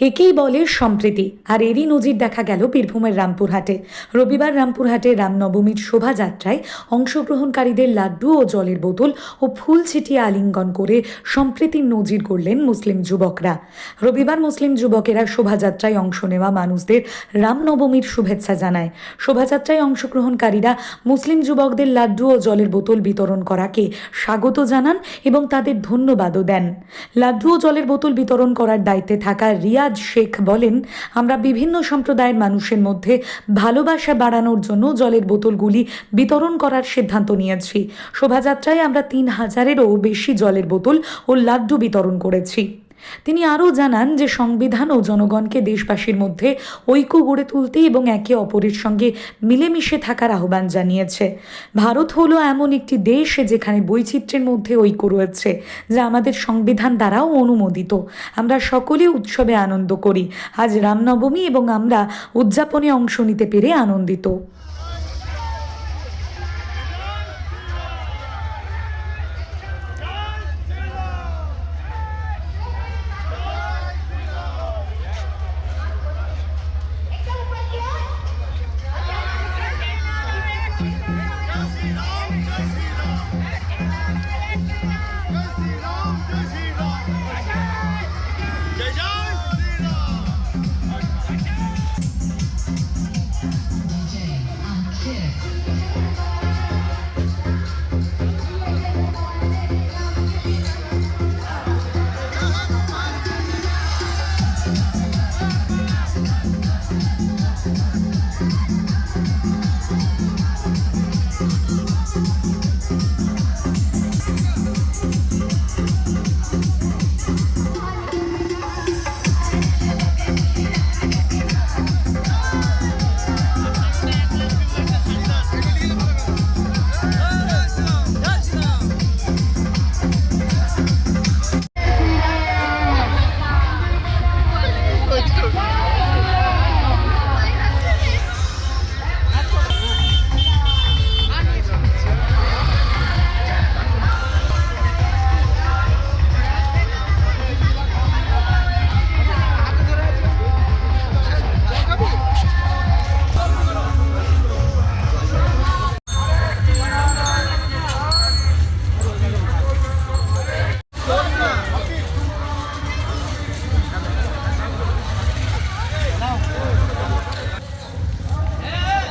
একেই বলে সম্প্রীতি। আর এরই নজির দেখা গেল বীরভূমের রামপুরহাটে। রবিবার রামপুরহাটে রামনবমীর শোভাযাত্রায় অংশগ্রহণকারীদের লাড্ডু ও জলের বোতল ও ফুল ছিটিয়ে আলিঙ্গন করে সম্প্রীতির নজির করলেন মুসলিম যুবকরা। রবিবার মুসলিম যুবকেরা শোভাযাত্রায় অংশ নেওয়া মানুষদের রামনবমীর শুভেচ্ছা জানায়। শোভাযাত্রায় অংশগ্রহণকারীরা মুসলিম যুবকদের লাড্ডু ও জলের বোতল বিতরণ করাকে স্বাগত জানান এবং তাদের ধন্যবাদও দেন। লাড্ডু ও জলের বোতল বিতরণ করার দায়িত্বে থাকা রিয়াজ শেখ বলেন, আমরা বিভিন্ন সম্প্রদায়ের মানুষের মধ্যে ভালোবাসা বাড়ানোর জন্য জলের বোতলগুলি বিতরণ করার সিদ্ধান্ত নিয়েছি। শোভাযাত্রায় আমরা তিন হাজারেরও বেশি জলের বোতল ও লাড্ডু বিতরণ করেছি। তিনি আরও জানান যে সংবিধান ও জনগণকে দেশবাসীর মধ্যে ঐক্য গড়ে তুলতে এবং একে অপরের সঙ্গে মিলেমিশে থাকার আহ্বান জানিয়েছে। ভারত হলো এমন একটি দেশ যেখানে বৈচিত্র্যের মধ্যে ঐক্য রয়েছে, যা আমাদের সংবিধান দ্বারাও অনুমোদিত। আমরা সকলে উৎসবে আনন্দ করি। আজ রামনবমী এবং আমরা উদযাপনে অংশ নিতে পেরে আনন্দিত।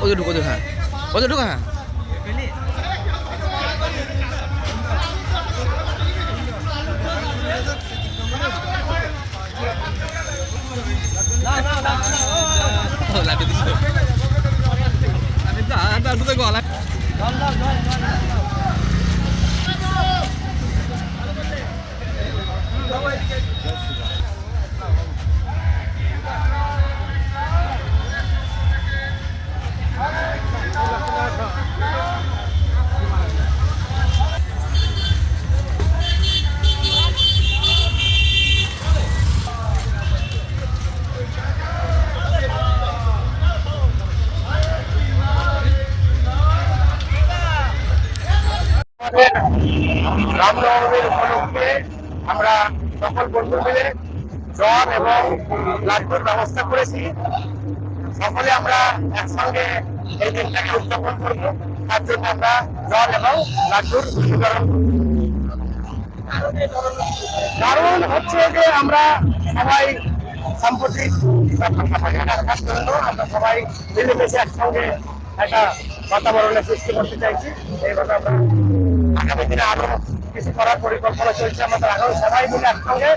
ওদের ঢুকো হ্যাঁ ওদের ঢুকো হ্যাঁ ও, লাঠি দিছো। আমি তো আর- আর দুটো গলা রামনবমীর উপলক্ষে আমরা সকল বন্ধু মিলে জল এবং লাড্ডুর ব্যবস্থা করেছি। সকলে আমরা একসঙ্গে এই দিনটাকে উদযাপন করব। তার জন্য আমরা জল এবং লাড্ডুর বিতরণ কারণ হচ্ছে যে আমরা সবাই সাম্প্রতিক রাখার জন্য আমরা সবাই মিলেমিশে একসঙ্গে একটা বাতাবরণের সৃষ্টি করতে চাইছি। এইভাবে আমরা আগামী দিনে আরও কিছু করার পরিকল্পনা চলছে। আমাদের আগামী সবাই মিলে একসঙ্গে